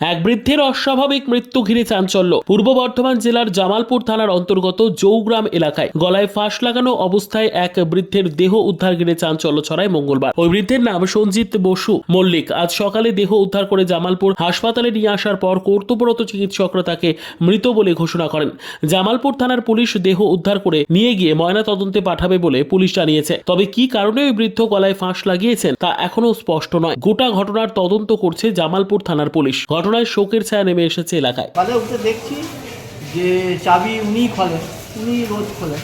এক বৃদ্ধের অস্বাভাবিক মৃত্যু ঘিরে চাঞ্চল্য। পূর্ব বর্ধমান জেলার জামালপুর থানার অন্তর্গত জৌগ্রাম এলাকায় গলায় ফাঁস লাগানো অবস্থায় এক বৃদ্ধের দেহ উদ্ধার ঘিরে চাঞ্চল্য ছড়ায় মঙ্গলবার। ওই বৃদ্ধের নাম সঞ্জিত বসু মল্লিক। আজ সকালে দেহ উদ্ধার করে জামালপুর হাসপাতালে নিয়ে আসার পর কর্তব্যরত চিকিৎসকরা তাকে মৃত বলে ঘোষণা করেন। জামালপুর থানার পুলিশ দেহ উদ্ধার করে নিয়ে গিয়ে ময়না তদন্তে পাঠাবে বলে পুলিশ জানিয়েছে। তবে কি কারণে ওই বৃদ্ধ গলায় ফাঁস লাগিয়েছেন তা এখনও স্পষ্ট নয়। গোটা ঘটনার তদন্ত করছে জামালপুর থানার পুলিশ। ঘটনায় শোকের ছায়া নেমে এসেছে এলাকায়। সকালে উঠে দেখছি যে চাবি উনিই খোলেন উনি রোজ খোলেন।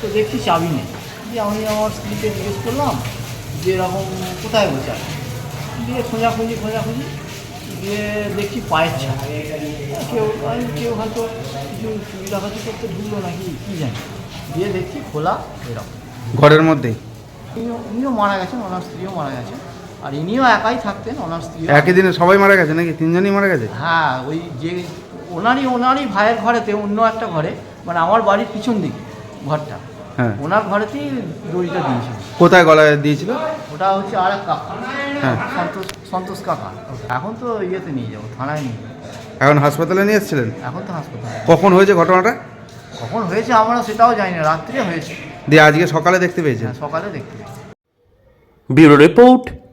তো দেখছি চাবি নেই। দিয়ে আমি আমার স্ত্রীকে জিজ্ঞেস করলাম যে এরকম কোথায় বসে আছে? দিয়ে খোঁজাখুঁজি খোঁজাখুঁজি দিয়ে দেখছি পায়ের ছাপ। কেউ আমি কেউ হয়তো কিছু চুরিদাকাতি করতে ঢুকলো নাকি কী জানি। দিয়ে দেখছি খোলা এরকম। ঘরের মধ্যেই? উনিও উনিও মারা গেছেন ওনার স্ত্রীও মারা গেছে আর ইনিও একাই থাকতেন ওনার স্ত্রী একই দিনে সবাই মারা গেছে নাকি? তিনজনই মারা গেছে? হ্যাঁ ওই যে ওনারই ওনারই ভাইয়ের ঘরেতে অন্য একটা ঘরে মানে আমার বাড়ির পিছন দিকে ঘরটা। হ্যাঁ। ওনার ঘরেতেই দড়িটা দিয়েছিল। কোথায় গলায় দিয়েছিল? ওটা হচ্ছে আর এক কাকা। হ্যাঁ। সন্তোষ সন্তোষ কাকা। এখন তো ইয়েতে নিয়ে যাব থানায় নিয়ে যাব। এখন হাসপাতালে নিয়ে এসেছিলেন? এখন তো হাসপাতালে। কখন হয়েছে ঘটনাটা? কখন হয়েছে আমরা সেটাও জানি না রাত্রে হয়েছে। দিয়ে আজকে সকালে দেখতে পেয়েছেন? হ্যাঁ, সকালে দেখতে পেয়েছি। Bureau report